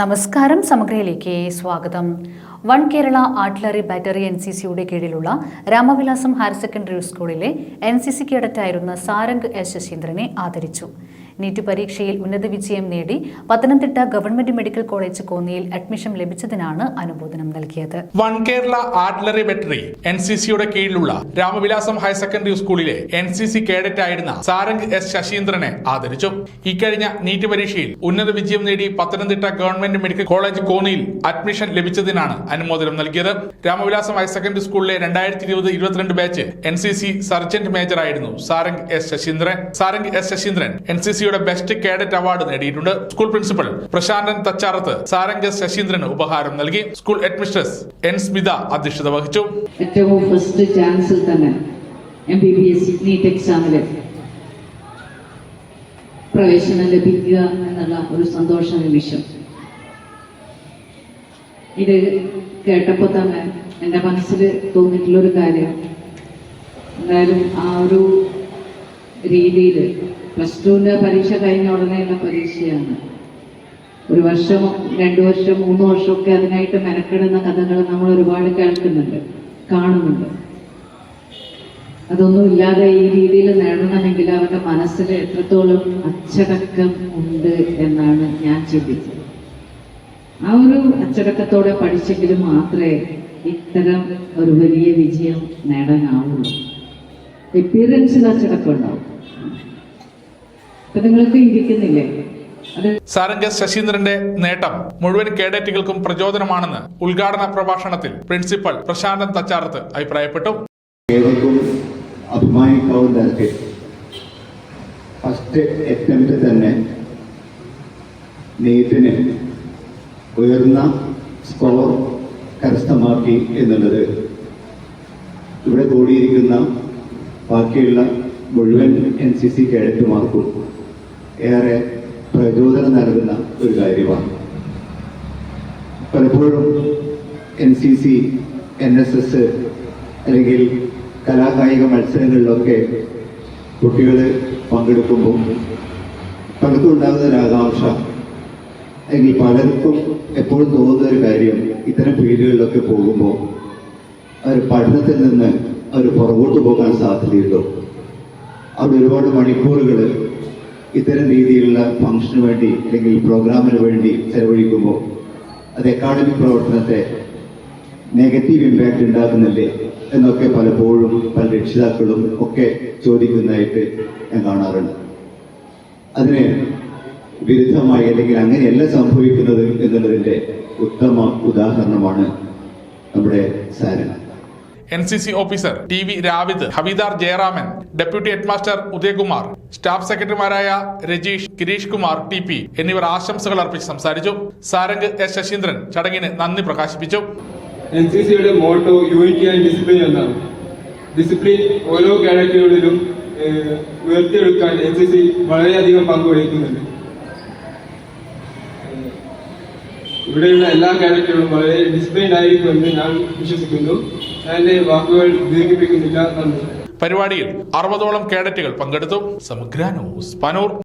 നമസ്കാരം സമഗ്രയിലേക്ക് സ്വാഗതം. One Kerala artillery battery N C സിയുടെ കീഴിലുള്ള രാമവിലാസം ഹയർ സെക്കൻഡറി സ്കൂളിലെ എൻ സി സി കേഡറ്റായിരുന്ന സാരംഗ് എസ് ശശീന്ദ്രനെ ആദരിച്ചു. നീറ്റ് പരീക്ഷയിൽ ഉന്നത വിജയം നേടി പത്തനംതിട്ട ഗവൺമെന്റ് മെഡിക്കൽ കോളേജ് കോന്നിയിൽ അഡ്മിഷൻ ലഭിച്ചതിനാണ് അനുമോദനം നൽകിയത്. One Kerala artillery battery N C സിയുടെ കീഴിലുള്ള രാമവിലാസം ഹയർ സെക്കൻഡറി സ്കൂളിലെ എൻ സി സി കേഡറ്റ് ആയിരുന്ന സാരംഗ് എസ് ശശീന്ദ്രനെ ആദരിച്ചു. ഇക്കഴിഞ്ഞ നീറ്റ് പരീക്ഷയിൽ ഉന്നത വിജയം നേടി പത്തനംതിട്ട ഗവൺമെന്റ് മെഡിക്കൽ കോളേജ് കോന്നിയിൽ അഡ്മിഷൻ ലഭിച്ചതിനാണ് അനുമോദനം നൽകിയത്. രാമവിലാസം ഹയർ സെക്കൻഡറി സ്കൂളിലെ രണ്ടായിരത്തി ഇരുപത് ഇരുപത്തിരണ്ട് batch N C C sergeant major ആയിരുന്നു Sarang S Sasheendran. Sarang S Sasheendran N C C സിയുടെ ബെസ്റ്റ് കേഡറ്റ് അവാർഡ് നേടിയിട്ടുണ്ട്. സ്കൂൾ പ്രിൻസിപ്പൽ പ്രശാന്തൻ തച്ചാറത്ത് സാരംഗ ശശീന്ദ്രന് ഉപഹാരം നൽകി. സ്കൂൾ ഹെഡ്മിസ്ട്രസ് എൻ സ്മിത അധ്യക്ഷത വഹിച്ചു. ഏറ്റവും ഫസ്റ്റ് ചാൻസിൽ തന്നെ പ്രവേശനം ലഭിക്കുക എന്നുള്ള ഒരു സന്തോഷ നിമിഷം. ഇത് കേട്ടപ്പോൾ തന്നെ എന്റെ മനസ്സിൽ തോന്നിയിട്ടുള്ളൊരു കാര്യം. എന്തായാലും ആ ഒരു രീതിയിൽ പ്ലസ് ടുവിന്റെ പരീക്ഷ കഴിഞ്ഞ ഉടനെയുള്ള പരീക്ഷയാണ്. ഒരു വർഷം രണ്ട് വർഷം മൂന്ന് വർഷമൊക്കെ അതിനായിട്ട് മെനക്കെടുന്ന കഥകൾ നമ്മൾ ഒരുപാട് കേൾക്കുന്നുണ്ട് കാണുന്നുണ്ട്. അതൊന്നും ഇല്ലാതെ ഈ രീതിയിൽ നേടണമെങ്കിൽ അവരുടെ മനസ്സിൽ എത്രത്തോളം അച്ചടക്കം ഉണ്ട് എന്നാണ് ഞാൻ ചിന്തിച്ചത്. ആ ഒരു അച്ചടക്കത്തോടെ പഠിച്ചെങ്കിൽ മാത്രമേ ഇത്തരം ഒരു വലിയ വിജയം നേടാനാവുള്ളൂ. എപ്പിയറൻസിൽ അച്ചടക്കം ഇരിക്കുന്നില്ലേ? സാരംഗ് ശശീന്ദ്രന്റെ നേട്ടം മുഴുവൻ കേഡറ്റുകൾക്കും പ്രചോദനമാണെന്ന് ഉദ്ഘാടന പ്രഭാഷണത്തിൽ പ്രിൻസിപ്പൽ പ്രശാന്തൻ തച്ചാറത്ത് അഭിപ്രായപ്പെട്ടു. അഭിമാനിക്കാവുന്ന തരത്തിൽ ഫസ്റ്റ് അറ്റംപ്റ്റ് തന്നെ നീറ്റിന് ഉയർന്ന സ്കോർ കരസ്ഥമാക്കി എന്നുള്ളത് ഇവിടെ കൂടിയിരിക്കുന്ന ബാക്കിയുള്ള മുഴുവൻ എൻ സി സി കേഡറ്റുമാർക്കും ഏറെ പ്രചോദനം നൽകുന്ന ഒരു കാര്യമാണ്. പലപ്പോഴും N C C N S S അല്ലെങ്കിൽ കലാകായിക മത്സരങ്ങളിലൊക്കെ കുട്ടികൾ പങ്കെടുക്കുമ്പോൾ പലർക്കും ഉണ്ടാകുന്ന ഒരു ആകാംക്ഷ അല്ലെങ്കിൽ പലർക്കും എപ്പോഴും തോന്നുന്ന ഒരു കാര്യം ഇത്തരം ഫീൽഡുകളിലൊക്കെ പോകുമ്പോൾ അവർ പഠനത്തിൽ നിന്ന് അവർ പുറകോട്ട് പോകാൻ സാധ്യതയുണ്ടോ? അവിടെ ഒരുപാട് മണിക്കൂറുകൾ ഇത്തരം രീതിയിലുള്ള ഫംഗ്ഷന് വേണ്ടി അല്ലെങ്കിൽ പ്രോഗ്രാമിന് വേണ്ടി ചെലവഴിക്കുമ്പോൾ അത് അക്കാഡമിക് പ്രവർത്തനത്തെ നെഗറ്റീവ് ഇമ്പാക്റ്റ് ഉണ്ടാക്കുന്നില്ലേ എന്നൊക്കെ പലപ്പോഴും പല രക്ഷിതാക്കളും ഒക്കെ ചോദിക്കുന്നതായിട്ട് ഞാൻ കാണാറുണ്ട്. അതിന് വിരുദ്ധമായി അല്ലെങ്കിൽ അങ്ങനെയല്ല സംഭവിക്കുന്നത് എന്നുള്ളതിന്റെ ഉത്തമ ഉദാഹരണമാണ് നമ്മുടെ Saran N C C officer T V Ravid havildar Jayaraman deputy headmaster Udayakumar staff സെക്രട്ടറിമാരായ രജീഷ് ഗിരീഷ് കുമാർ ടി പി എന്നിവർ ആശംസകൾ അർപ്പിച്ച് സംസാരിച്ചു. സാരംഗ് എസ് ശശീന്ദ്രൻ ചടങ്ങിന് നന്ദി പ്രകാശിപ്പിച്ചു. എൻ സി സിയുടെ മോട്ടോ യൂണിറ്റി ആൻഡ് ഡിസിപ്ലിൻ എന്നാണ് ഡിസിപ്ലിൻ ഓരോ കാഡറ്റുകളിലും ഉയർത്തിയെടുക്കാൻ എൻ സി സി വളരെയധികം പങ്കുവഹിക്കുന്നുണ്ട് ഇവിടെയുള്ള എല്ലാ ക്യാരക്ടറുകളും വളരെ ഡിസിപ്ലിൻ ആയിരിക്കുമെന്ന് ഞാൻ വിശ്വസിക്കുന്നു. എന്റെ വാക്കുകൾ ദീർഘിപ്പിക്കുന്നില്ല നന്ദി. പരിപാടിയിൽ അറുപതോളം കേഡറ്റുകൾ പങ്കെടുത്തു. സമഗ്ര ന്യൂസ്. പനൂർ.